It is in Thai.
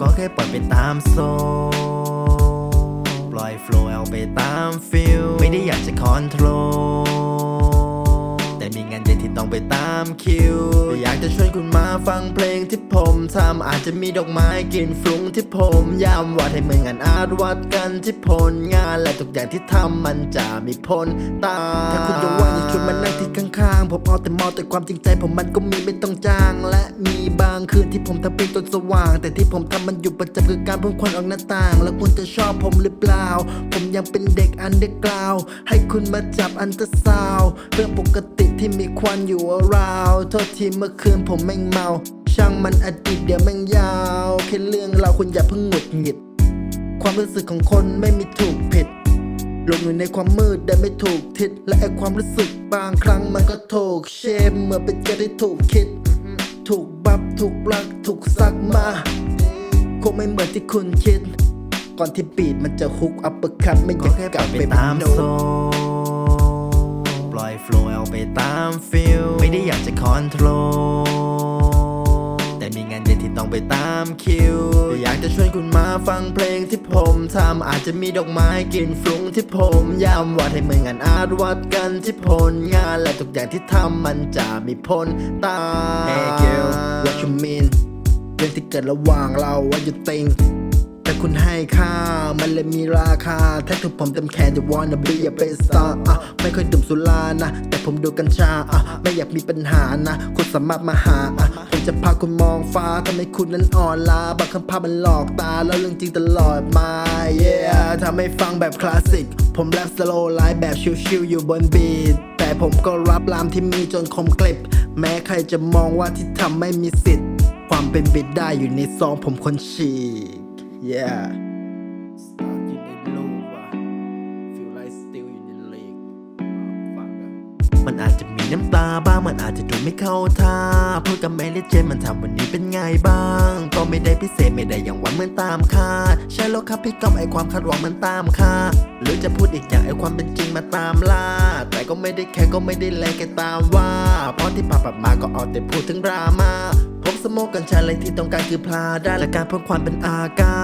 ก็แค่ปล่อยไปตามโซปล่อยโฟล์เอาไปตามฟิลไม่ได้อยากจะคอนโทรลแต่มีงานเย็นที่ต้องไปตามคิวอยากจะชวนคุณมาฟังเพลงที่ผมทำอาจจะมีดอกไม้กลิ่นฟุ้งที่ผมย้ำวัดให้เหมือนงานอาร์ตวัดกันที่ผลงานและทุกอย่างที่ทำมันจะมีผลตามถ้าคุณจะว่างอย่าชวนมานั่ง ข้างๆ ผมเอาแต่มองแต่ความจริงใจ ผมมันก็มีไม่ต้องจ้าง และมีบางคืนที่ผมทำเพลงจนสว่าง แต่ที่ผมทำมันอยู่ประจำคือการพ่นควันออกหน้าต่าง แล้วคุณจะชอบผมหรือเปล่า ผมยังเป็นเด็กอันเดอร์กราวให้คุณมาจับอันตราซาวเรื่องปกติที่มีควันอยู่ราวโทษทีเมื่อคืนผมแม่งเมา ช่างมันอดีตเดี๋ยวแม่งยาวแค่เรื่องเราคุณอย่าเพิ่งหงุดหงิด ความรู้สึกของคนไม่มีถูกผิด ลงอยู่ในความมืดแต่ไม่ถูกทิศและไอความรู้สึกบางครั้งมันก็ถูกเชมเมื่อเป็นแกที่ถูกคิด ถูกบับถูกรักถูกซักมา คงไม่เหมือนที่คุณคิด ก่อนที่บีดมันจะฮุกอัปเปอร์คัตไม่อยากแค่กลับไปตามโนโซปล่อยโฟล์เอาไปตามฟิลไม่ได้อยากจะคอนโทรล ไปตามคิว อยากจะชวนคุณมาฟังเพลงที่ผมทำอาจจะมีดอกไม้กลิ่นฟรุ้งที่ผมย้ำวัดให้เหมือนงานอาร์ตวัดกันที่ผลงานและทุกอย่างที่ทำมันจะมีผลตาม Hey girl what you mean เรื่องที่เกิดระหว่างเรา what you think แต่ คุณให้ค่า มันเลยมีราคา ถ้าถูกผมเต็มแขนจะ wanna be a best star อะไม่ค่อยดื่มสุรานะ แต่ผมดูกัญชาอะไม่อยากมีปัญหานะ คุณสามารถมาหาอะผมจะพาคุณมองฟ้าทำให้คุณนั้นอ่อนล้าบางคำภาพมันหลอกตา แล้วเรื่องจริงตลอดมา yeah ทำให้ฟังแบบคลาสสิก ผมแรปสโลว์ไลฟ์แบบชิลๆอยู่บนบีทแต่ผมก็รับรามที่มีจนคมกลิบ แม้ใครจะมองว่าที่ทำไม่มีสิทธิ์ ความเป็นไปได้อยู่ในซองผมคนฉีก yeah Stuck in the loop ว่ะ Feel like still in the league ฟังอะมันอาจจะมีน้ำตาบ้าง มันอาจจะดูไม่เข้าท่าพูดกับแมรี่เจนมันทำวันนี้เป็นไงบ้าง ก็ไม่ได้พิเศษไม่ได้อย่างหวังเหมือนตามคาด ใช่แล้วครับพี่กับไอความคาดหวังมันตามคาดหรือจะพูดอีกอย่างไอความเป็นจริงมาตามล่า แต่ก็ไม่ได้แค่ก็ไม่ได้แลแค่ตามว่า เพราะที่ผ่านมาก็เอาแต่พูดถึงดราม่า ผมสโมกกัญชาอะไรที่ต้องการคือพลาได้และการเพิ่มความเป็นอากา